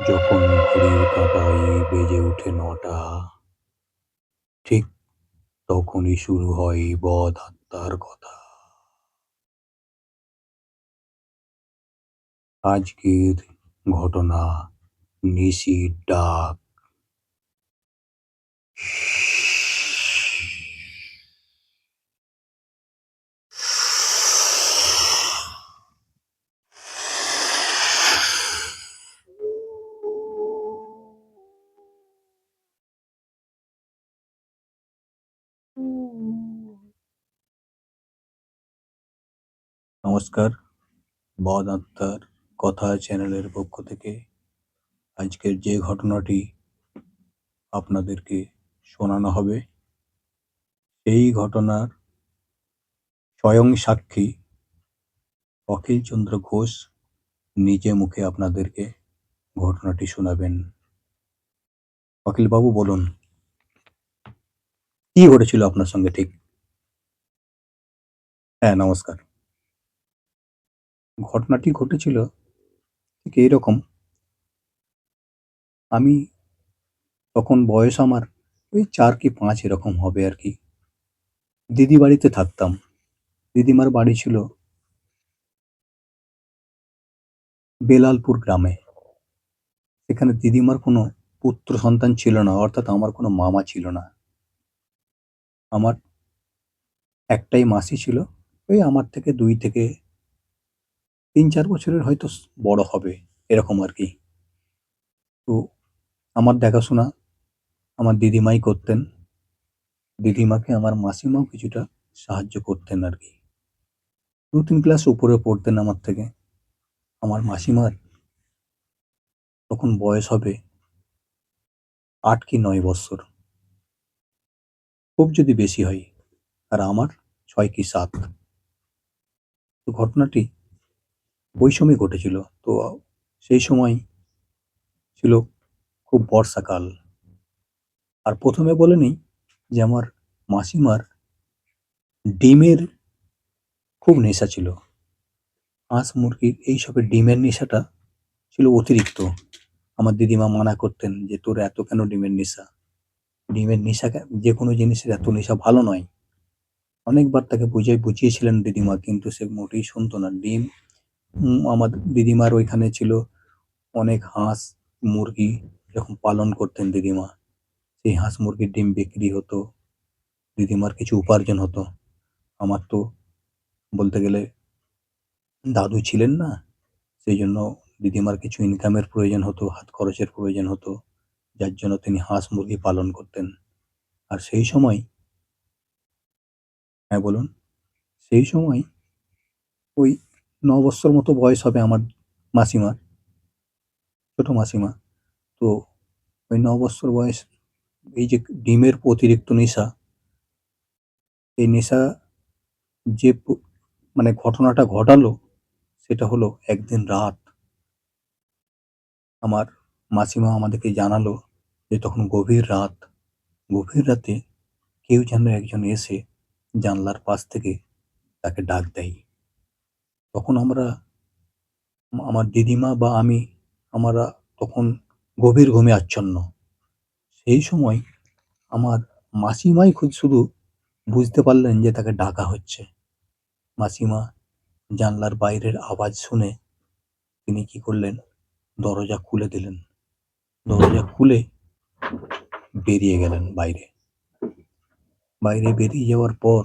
যখন ঘড়ির কাঁটায় বেজে ওঠে নটা, ঠিক তখনই শুরু হয় বধ আত্মার কথা। আজকের ঘটনা নিশির ডাক। নমস্কার। বদ আত্মার কথা চ্যানেলের পক্ষ থেকে আজকের যে ঘটনাটি আপনাদেরকে শোনানো হবে, সেই ঘটনার স্বয়ং সাক্ষী অখিল চন্দ্র ঘোষ নিজে মুখে আপনাদেরকে ঘটনাটি শোনাবেন। অখিল বাবু বলুন, কি ঘটেছিল আপনার সঙ্গে ঠিক? হ্যাঁ নমস্কার। ঘটনাটি ঘটেছিল ঠিক এইরকম। আমি তখন বয়স আমার ওই চার কি পাঁচ এরকম হবে আর কি। দিদি বাড়িতে থাকতাম। দিদিমার বাড়ি ছিল বেলালপুর গ্রামে। সেখানে দিদিমার কোনো পুত্র সন্তান ছিল না, অর্থাৎ আমার কোনো মামা ছিল না। আমার একটাই মাসি ছিল। ওই আমার থেকে দুই থেকে তিন চার বছরের হয়তো বড় হবে, এরকম আর কি। তো আমার দেখাশোনা আমার দিদিমাই করতেন। দিদিমাকে আমার মাসিমাও কিছুটা সাহায্য করতেন আর কি। দু তিন ক্লাস উপরে পড়তেন আমার থেকে। আমার মাসিমার তখন বয়স হবে আট কি নয় বৎসর খুব যদি বেশি হয়, আর আমার ছয় কি সাত। তো ঘটনাটি সময় ঘটেছিল। তো সেই সময় ছিল খুব বর্ষাকাল আর প্রথমে বলে নিই যে আমার মাসিমার ডিমের খুব নেশা ছিল। হাঁস, মুরগির এইসবের ডিমের নেশাটা ছিল অতিরিক্ত। আমার দিদিমা মানা করতেন যে তোর এত কেন ডিমের নেশা? ডিমের নেশা যে কোনো জিনিসের এত নেশা ভালো নয়। অনেকবার তাকে বুঝিয়ে বুঝিয়েছিলেন দিদিমা, কিন্তু সে মোটেই শুনতো না। ডিম আমার দিদিমার ওইখানে ছিল। অনেক হাঁস, মুরগি এরকম পালন করতেন দিদিমা। সেই হাঁস, মুরগির ডিম বিক্রি হতো। দিদিমার কিছু উপার্জন হতো। আমার তো বলতে গেলে দাদু ছিলেন না, সেই জন্য দিদিমার কিছু ইনকামের প্রয়োজন হতো, হাত খরচের প্রয়োজন হতো, যার জন্য তিনি হাঁস, মুরগি পালন করতেন। আর সেই সময় হ্যাঁ বলুন। সেই সময় ওই ন বৎসর মতো বয়স হবে আমার মাসিমার ছোট মাসিমা। তো ওই ন বৎসর বয়স, এই যে ডিমের অতিরিক্ত নেশা, এই নেশা যে মানে ঘটনাটা ঘটালো, সেটা হলো একদিন রাত। আমার মাসিমা আমাদেরকে জানালো যে তখন গভীর রাত, গভীর রাতে কেউ যেন একজন এসে জানলার পাশ থেকে তাকে ডাক দেয়। তখন আমরা, আমার দিদিমা বা আমি, আমরা তখন গভীর ঘুমে আচ্ছন্ন। সেই সময় আমার মাসিমাই খুব শুধু বুঝতে পারলেন যে তাকে ডাকা হচ্ছে। মাসিমা জানলার বাইরের আওয়াজ শুনে তিনি কি করলেন? দরজা খুলে দিলেন। দরজা খুলে বেরিয়ে গেলেন বাইরে। বাইরে বেরিয়ে যাওয়ার পর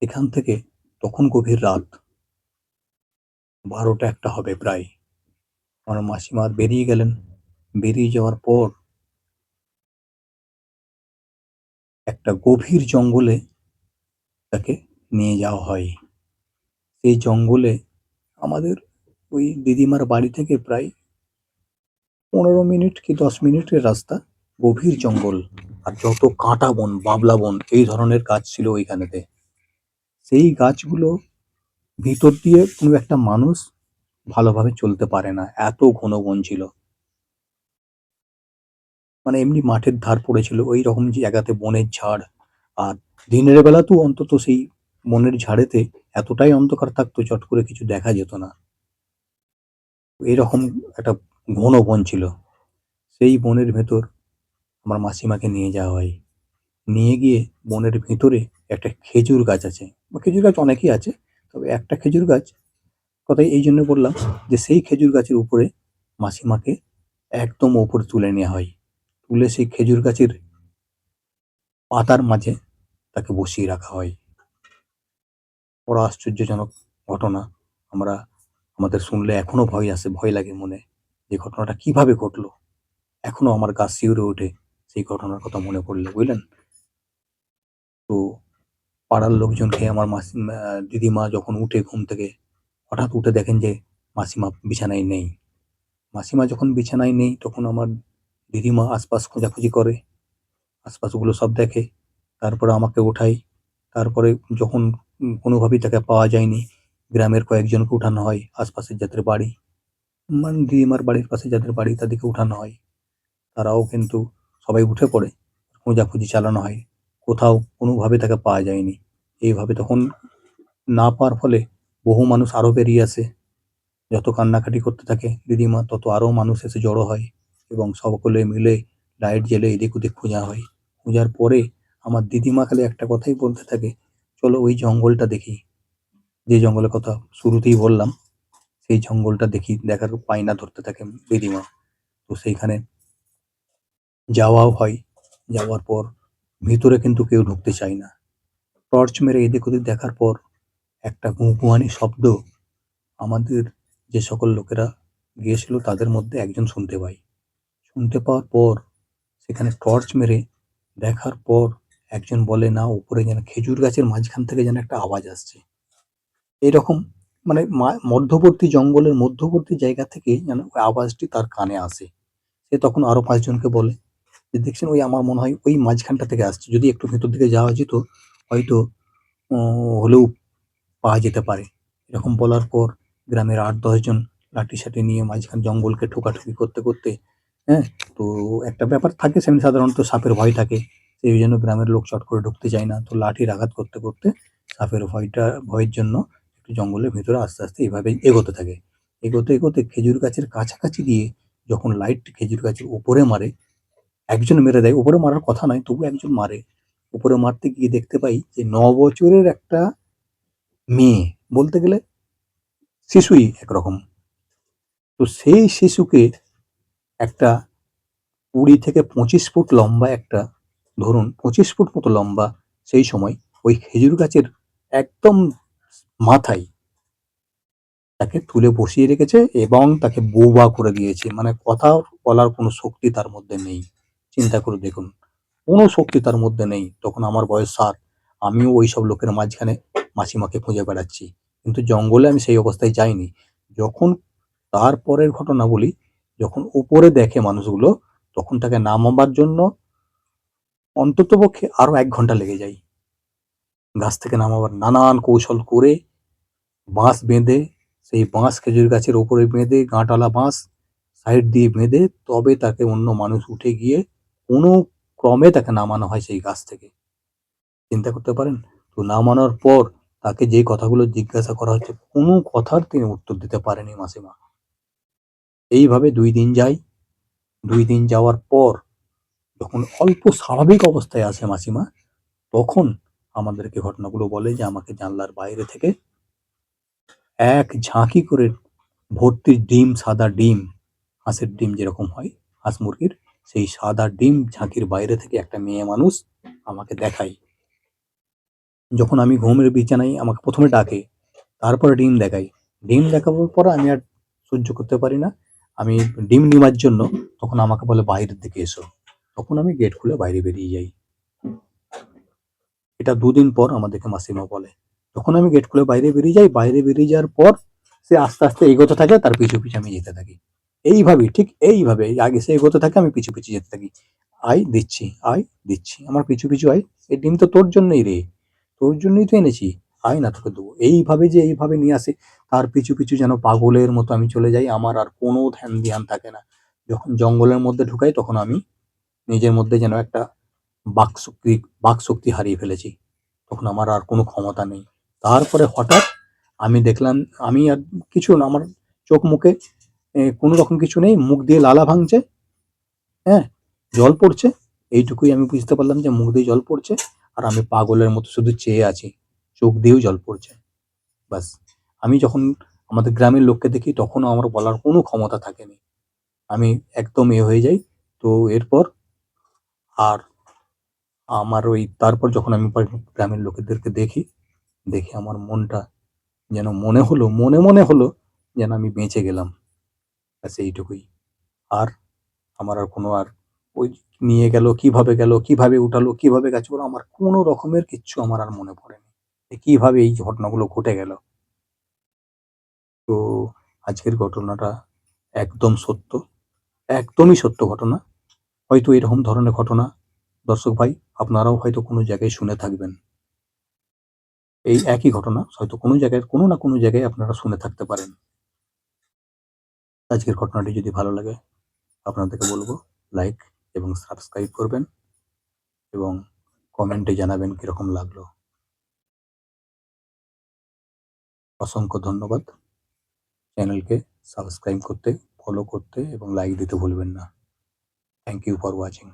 এখান থেকে তখন গভীর রাত। বারোটা একটা হবে প্রায়। আমার মাসিমা বেরিয়ে গেলেন। বেরিয়ে যাওয়ার পর একটা গভীর জঙ্গলে তাকে নিয়ে যাওয়া হয়। সেই জঙ্গলে আমাদের ওই দিদিমার বাড়ি থেকে প্রায় পনেরো মিনিট কি দশ মিনিটের রাস্তা গভীর জঙ্গল। আর যত কাঁটা বন, বাবলা বন, এই ধরনের গাছ ছিল ওইখানেতে। সেই গাছগুলো ভিতর দিয়ে কোনো একটা মানুষ ভালোভাবে চলতে পারে না। এত ঘন বন ছিল। মানে এমনি মাঠের ধার পড়েছিল। ওই রকম জায়গাতে বনের ঝাড়। আর দিনের বেলা তো অন্তত সেই বনের ঝাড়েতে এতটাই অন্ধকার থাকতো, চট করে কিছু দেখা যেত না। এরকম একটা ঘন বন ছিল। সেই বনের ভেতর আমার মাসিমাকে নিয়ে যাওয়া হয়। নিয়ে গিয়ে বনের ভিতরে একটা খেজুর গাছ আছে। বা খেজুর গাছ অনেকই আছে, তবে একটা খেজুর গাছ কথাই এই জন্য বললাম যে সেই খেজুর গাছের উপরে মাসিমাকে একদম ওপরে তুলে নেওয়া হয়। তুলে সেই খেজুর গাছের পাতার মাঝে তাকে বসিয়ে রাখা হয়। বড় আশ্চর্যজনক ঘটনা। আমরা আমাদের শুনলে এখনও ভয় আসে, ভয় লাগে মনে যে ঘটনাটা কীভাবে ঘটলো। এখনও আমার গা শিউরে ওঠে, সেই ঘটনার কথা মনে পড়লে, বুঝলেন? তো পাড়ার লোকজনকে আমার মাসি দিদিমা যখন উঠে ঘুম থেকে, হঠাৎ উঠে দেখেন যে মাসিমা বিছানায় নেই। মাসিমা যখন বিছানায় নেই, তখন আমার দিদিমা আশপাশ খোঁজাখুঁজি করে, আশপাশগুলো সব দেখে, তারপরে আমাকে ওঠাই তারপরে যখন কোনোভাবেই তাকে পাওয়া যায়নি, গ্রামের কয়েকজনকে উঠানো হয়, আশপাশের যাদের বাড়ি। মানে দিদিমার বাড়ির পাশে যাদের বাড়ি, তাদেরকে উঠানো হয়। তারাও কিন্তু সবাই উঠে পড়ে, খোঁজাখুঁজি চালানো হয়। কোথাও কোনোভাবে তাকে পাওয়া যায়নি। এইভাবে তখন না পাওয়ার ফলে বহু মানুষ আরও বেরিয়ে আসে। যত কান্নাকাটি করতে থাকে দিদিমা, তত আরও মানুষ এসে জড়ো হয় এবং সকলে মিলে লাইট জ্বেলে এদিক ওদিক খোঁজা হয়। খোঁজার পরে আমার দিদিমা খালি একটা কথাই বলতে থাকে, চলো ওই জঙ্গলটা দেখি। যে জঙ্গলের কথা শুরুতেই বললাম, সেই জঙ্গলটা দেখি, দেখার পায়না ধরতে থাকে দিদিমা। তো সেইখানে যাওয়াও হয়। যাওয়ার পর ভিতরে কিন্তু কেউ ঢুকতে চায় না। টর্চ মেরে এদিক ওদিক দেখার পর একটা গুঁগুয়ানি শব্দ আমাদের যে সকল লোকেরা গিয়েছিল তাদের মধ্যে একজন শুনতে পাই। শুনতে পাওয়ার পর সেখানে টর্চ মেরে দেখার পর একজন বলে, না, উপরে যেন খেজুর গাছের মাঝখান থেকে যেন একটা আওয়াজ আসছে। এরকম মানে মধ্যবর্তী জঙ্গলের মধ্যবর্তী জায়গা থেকে যেন ওই আওয়াজটি তার কানে আসে। সে তখন আরও পাঁচজনকে বলে যে দেখছেন ওই আমার মনে হয় ওই মাঝখানটা থেকে আসছে। যদি একটু ভেতর দিকে যাওয়া যেত, হয়তো হলেও পাওয়া যেতে পারে। এরকম বলার পর গ্রামের আট দশজন লাঠি সাঠি নিয়ে মাঝখান জঙ্গলকে ঠোকাঠুকি করতে করতে হ্যাঁ তো একটা ব্যাপার থাকে সেমনি সাধারণত সাপের ভয় থাকে। সেই জন্য গ্রামের লোক চট করে ঢুকতে চায় না। তো লাঠির আঘাত করতে করতে সাপের ভয়টা, ভয়ের জন্য একটু জঙ্গলের ভিতরে আস্তে আস্তে এইভাবে এগোতে থাকে। এগোতে এগোতে খেজুর গাছের কাছাকাছি দিয়ে যখন লাইট খেজুর গাছের উপরে মারে একজন মেরে দেয়, উপরে মারার কথা নয়, তবু একজন মারে। উপরে মারতে গিয়ে দেখতে পাই যে ন বছরের একটা মেয়ে, বলতে গেলে শিশুই একরকম। তো সেই শিশুকে একটা কুড়ি থেকে পঁচিশ ফুট লম্বা একটা, ধরুন পঁচিশ ফুট মতো লম্বা, সেই সময় ওই খেজুর গাছের একদম মাথায় তাকে তুলে বসিয়ে রেখেছে এবং তাকে বোবা করে দিয়েছে। মানে কথা বলার কোনো শক্তি তার মধ্যে নেই। চিন্তা করে দেখুন। কোনো শক্তি তার মধ্যে নেই। তখন আমার বয়স সাত। আমিও ওই সব লোকের মাঝখানে মাসিমাকে খুঁজে বেড়াচ্ছি। কিন্তু জঙ্গলে আমি সেই অবস্থায় যাইনি। যখন তারপরের ঘটনা বলি, যখন উপরে দেখে মানুষগুলো, তখন তাকে নামাবার জন্য অন্ততপক্ষে আরও এক ঘণ্টা লেগে যায়। গাছ থেকে নামাবার নানান কৌশল করে বাঁশ বেঁধে, সেই বাঁশ খেজুর গাছের ওপরে বেঁধে গাঁটালা বাঁশ সাইড দিয়ে বেঁধে, তবে তাকে অন্য মানুষ উঠে গিয়ে কোনো ক্রমে তাকে নামানো হয় সেই গাছ থেকে। চিন্তা করতে পারেন, তো নামানোর পর তাকে যে কথাগুলো জিজ্ঞাসা করা হচ্ছে, কোনো কথার তিনি উত্তর দিতে পারেনি মাসিমা। এইভাবে দুই দিন যায়। দুই দিন যাওয়ার পর যখন অল্প স্বাভাবিক অবস্থায় আসে মাসিমা, তখন আমাদেরকে ঘটনাগুলো বলে যে, আমাকে জানলার বাইরে থেকে এক ঝাঁকি করে ভর্তি ডিম, সাদা ডিম, হাঁসের ডিম যেরকম হয়, হাঁস মুরগির সেই সাদা ডিম ঝাঁকির বাইরে থেকে একটা মেয়ে মানুষ আমাকে দেখায়। যখন আমি ঘুমের বিছানায় আমাকে প্রথমে ডাকে, তারপরে ডিম দেখাই ডিম দেখাবার পর আমি আর সহ্য করতে পারি না। আমি ডিম নেওয়ার জন্য তখন আমাকে বলে, বাইরের দিকে এসো। তখন আমি গেট খুলে বাইরে বেরিয়ে যাই। এটা দুদিন পর আমাদেরকে মাসিমা বলে। তখন আমি গেট খুলে বাইরে বেরিয়ে যাই, বাইরে বেরিয়ে যাওয়ার পর সে আস্তে আস্তে এগোতে থাকে, তার পিছু পিছু আমি যেতে থাকি। এইভাবেই ঠিক এইভাবে আগে সে এগোতে থাকে, আমি পিছু পিছু যেতে থাকি। আই দিচ্ছি আই দিচ্ছি, আমার পিছু পিছু আয়। এই ডিম তো তোর জন্যই রে, তোর জন্যই তো এনেছি। আয় না তোকে দেবো। এইভাবে যে এইভাবে নিয়ে আসে, তার পিছু পিছু যেন পাগলের মতো আমি চলে যাই, আমার আর কোনো ধ্যান ধ্যান থাকে না। যখন জঙ্গলের মধ্যে ঢুকাই, তখন আমি নিজের মধ্যে যেন একটা বাক শক্তি বাক শক্তি হারিয়ে ফেলেছি। তখন আমার আর কোনো ক্ষমতা নেই। তারপরে হঠাৎ আমি দেখলাম, আমি আর কিছু না, আমার চোখ মুখে কোনো রকম কিছু নেই, মুখ দিয়ে লালা ভাঙছে হ্যাঁ জল পড়ছে। এইটুকুই আমি বুঝতে পারলাম যে মুখ দিয়ে জল পড়ছে, আর আমি পাগলের মতো শুধু চেয়ে আছি, চোখ দিয়েও জল পড়ছে। ব্যাস, আমি যখন আমাদের গ্রামের লোককে দেখি, তখনও আমার বলার কোনো ক্ষমতা থাকেনি। আমি একদম এ হয়ে যাই। তো এরপর আর আমার ওই, তারপর যখন আমি গ্রামের লোকেদেরকে দেখি, দেখে আমার মনটা যেন মনে হলো, মনে মনে হলো যেন আমি বেঁচে গেলাম। ব্যাস এইটুকুই। আর আমার আর কোনো আর ওই নিয়ে গেল, কীভাবে গেল, কীভাবে উঠালো, কীভাবে গেছে ওরা আমার কোনো রকমের কিচ্ছু আমার আর মনে পড়েনি। কীভাবে এই ঘটনাগুলো ঘটে গেল। তো আজকের ঘটনাটা একদম সত্য, একদমই সত্য ঘটনা। হয়তো এরকম ধরনের ঘটনা, দর্শক ভাই, আপনারাও হয়তো কোনো জায়গায় শুনে থাকবেন। এই একই ঘটনা, হয়তো কোনো জায়গায়, কোনো না কোনো জায়গায় আপনারা শুনে থাকতে পারেন। আজকের ঘটনাটি যদি ভালো লাগে, আপনাদেরকে বলব লাইক এবং সাবস্ক্রাইব করবেন এবং কমেন্টে জানাবেন কীরকম লাগল। অসংখ্য ধন্যবাদ। চ্যানেলকে সাবস্ক্রাইব করতে ফলো করতে এবং লাইক দিতে ভুলবেন না। Thank you for watching